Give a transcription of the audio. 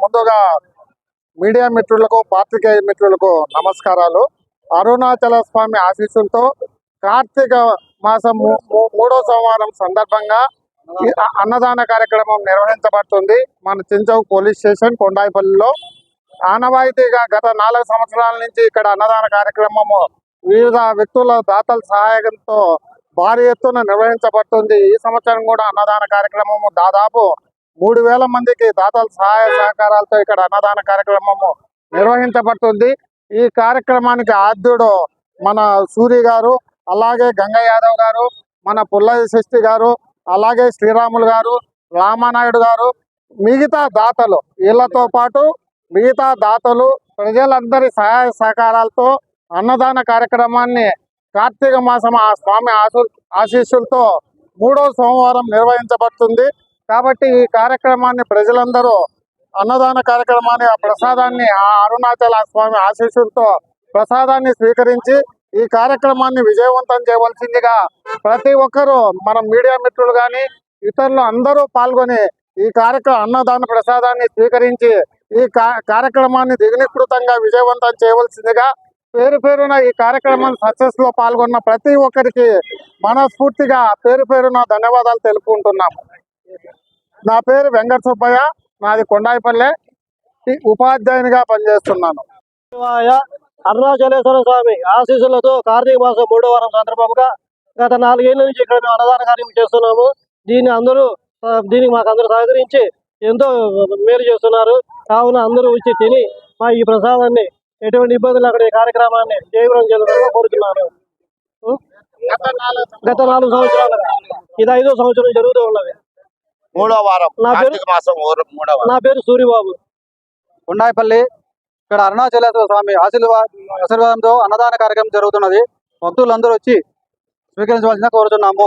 ముందుగా మీడియా మిత్రులకు పాత్రికేయ మిత్రులకు నమస్కారాలు. అరుణాచల స్వామి ఆశీస్సులతో కార్తీక మాసం మూడో సోమవారం సందర్భంగా అన్నదాన కార్యక్రమం నిర్వహించబడుతుంది. మన చించౌక్ పోలీస్ స్టేషన్ కొండాయిపల్లిలో. ఆనవాయితీగా గత నాలుగు సంవత్సరాల నుంచి ఇక్కడ అన్నదాన కార్యక్రమము వివిధ వ్యక్తుల దాతల సహాయంతో భారీ ఎత్తున నిర్వహించబడుతుంది. ఈ సంవత్సరం కూడా అన్నదాన కార్యక్రమము దాదాపు మూడు వేల మందికి దాతల సహాయ సహకారాలతో ఇక్కడ అన్నదాన కార్యక్రమము నిర్వహించబడుతుంది. ఈ కార్యక్రమానికి ఆద్యుడు మన సూరి గారు అలాగే గంగ యాదవ్ గారు మన పుల్లయ్య శెట్టి గారు అలాగే శ్రీరాములు గారు రామానాయుడు గారు మిగతా దాతలు వీళ్ళతో పాటు మిగతా దాతలు ప్రజలందరి సహాయ సహకారాలతో అన్నదాన కార్యక్రమాన్ని కార్తీక మాసం ఆ స్వామి ఆశు ఆశీస్సులతో మూడో సోమవారం నిర్వహించబడుతుంది. కాబట్టి ఈ కార్యక్రమాన్ని ప్రజలందరూ అన్నదాన కార్యక్రమాన్ని ఆ ప్రసాదాన్ని ఆ అరుణాచల స్వామి ఆశీస్సులతో ప్రసాదాన్ని స్వీకరించి ఈ కార్యక్రమాన్ని విజయవంతం చేయవలసిందిగా ప్రతి ఒక్కరూ మన మీడియా మిత్రులు కానీ ఇతరులు అందరూ పాల్గొని ఈ కార్యక్రమ అన్నదాన ప్రసాదాన్ని స్వీకరించి ఈ కార్యక్రమాన్ని దిగ్నికృతంగా విజయవంతం చేయవలసిందిగా పేరు పేరున ఈ కార్యక్రమం సక్సెస్లో పాల్గొన్న ప్రతి ఒక్కరికి మనస్ఫూర్తిగా పేరు పేరున ధన్యవాదాలు తెలుపుకుంటున్నాము. నా పేరు వెంకట సుబ్బయ్య నాది కొండాయిపల్లె ఉపాధ్యాయునిగా పనిచేస్తున్నాను. అరుణాచలేశ్వర స్వామి ఆశీస్సులతో కార్తీక మాసం మూడో వారం సందర్భంగా గత నాలుగేళ్ళ నుంచి ఇక్కడ మేము అన్నదాన కార్యం చేస్తున్నాము. దీన్ని అందరూ దీనికి మాకు అందరూ సహకరించి ఎంతో మేలు చేస్తున్నారు. కావున అందరూ వచ్చి తిని మా ఈ ప్రసాదాన్ని ఎటువంటి ఇబ్బందులు అక్కడ ఈ కార్యక్రమాన్ని జయప్రదం చేయాలని కోరుతున్నాను? గత నాలుగు సంవత్సరాలుగా. ఇది ఐదో సంవత్సరం జరుగుతూ ఉన్నది. మూడో వారం. నా పేరు- కార్తీక మాసం ఊరు మూడో వారం. నా పేరు సూరిబాబు. ఉండాయిపల్లి ఇక్కడ అరుణాచలేశ్వర స్వామి ఆశీర్వాద ఆశీర్వాదంతో అన్నదాన కార్యక్రమం జరుగుతున్నది. భక్తులందరూ వచ్చి స్వీకరించవలసిన కోరుతున్నాము.